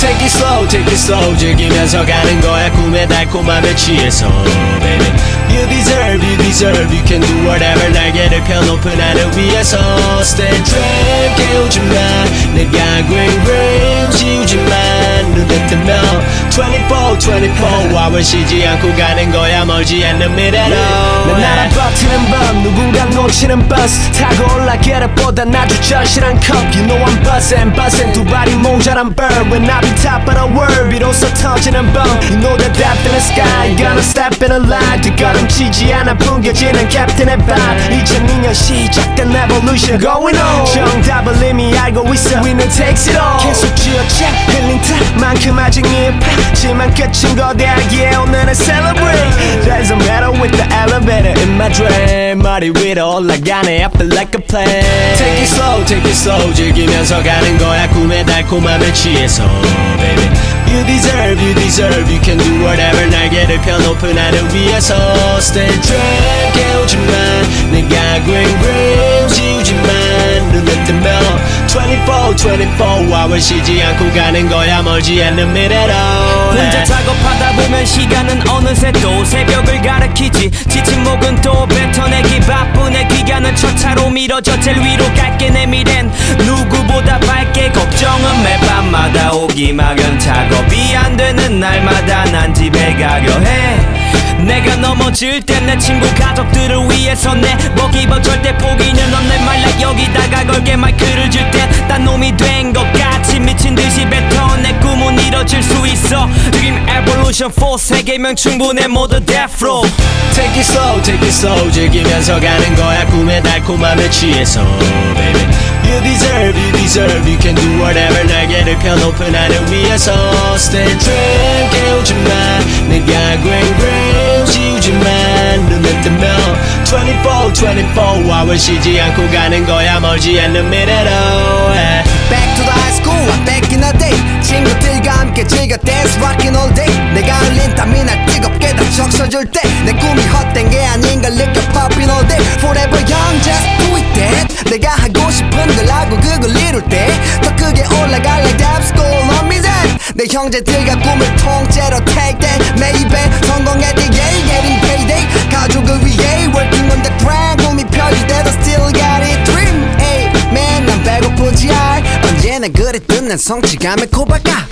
Take it slow, take it slow 즐기면서 가는 거야 꿈의 달콤함에 취해서 baby You deserve, you deserve You can do whatever 날개를 펴놓은 하늘 위에서 Stay dream 깨우지마 내가 green green 지우지만 눈에 뜨면 24, 24 와을 쉬지 않고 가는 거야 멀지 않는 미래로 난 나랑 버티는 밤 누군가 놓치는 버스 타고 올라가려보다 나주 절실한 컵 You know I'm buzzing, buzzing 두 발이 모자란 bird When I be top of the world 비로소 터지는 bomb You know that depth in the sky Gonna step in a line 뒷걸음치지 않아 풍겨지는 캡틴의 반 2002년 시작된 evolution going on 정답을 이미 알고 있어 Winner takes it all 계속 쥐어짜 흘린 탓만큼 아직 입 하지만 끝인 거대하기에 오늘은 celebrate There's a matter with the elevator in my dream 머리 위로 올라가네 I feel like a plane Take it slow, take it slow 즐기면서 가는 거야 꿈의 달콤함에 취해서 baby You deserve, you deserve You can do whatever 날개를 펴놓은 하늘 위에서 Stay dream 깨우지만 내가 green green 지우지만 눈에 뜨면 24, 24 와을 쉬지 않고 가는 거야. 멀지 않는 미래로. 혼자 작업하다 보면 시간은 어느새 또 새벽을 가리키지. 지친 목은 또 뱉어내기. 바쁘네 귀가는 첫차로 미뤄져. 제일 위로 갈게 내 미랜 누구보다 밝게. 걱정은 매 밤마다 오기 막연 작업이 안 되는 날마다 난 집에 가려 해 내가 넘어질 땐 내 친구 가족들을 위해서 내 먹이버 절대 포기는 없는 말라 여기다가 걸게 마이크를 줄땐딴 놈이 된 것 같이 미친 듯이 뱉어 내 꿈은 이뤄질 수 있어. Dream Evolution 4 세계명 충분해 모두 Row. Take it slow, take it slow 즐기면서 가는 거야 꿈의 달콤함에 취해서 baby. You deserve, you deserve You can do whatever 날개를 펴놓은 하늘 위에서. Stay dream 깨우지만 내가 green green 눈에 뜨면 24, 24 와을 쉬지 않고 가는 거야 멀지 않는 미래로. Back to the high school, I'm back in the day 친구들과 함께 즐겨 dance rockin' all day 내가 흘린 땀이 날 뜨겁게 다 적셔줄 때 내 꿈이 헛된 게 아닌 걸 느껴 poppin' all day Forever young, just do it that 내가 하고 싶은 걸 하고 그걸 이룰 때더 크게 올라갈 like that school on me then 내 형제들과 꿈을 통째로 take that Maybe 성공 언제나 그랬던 난 성취감에 고발까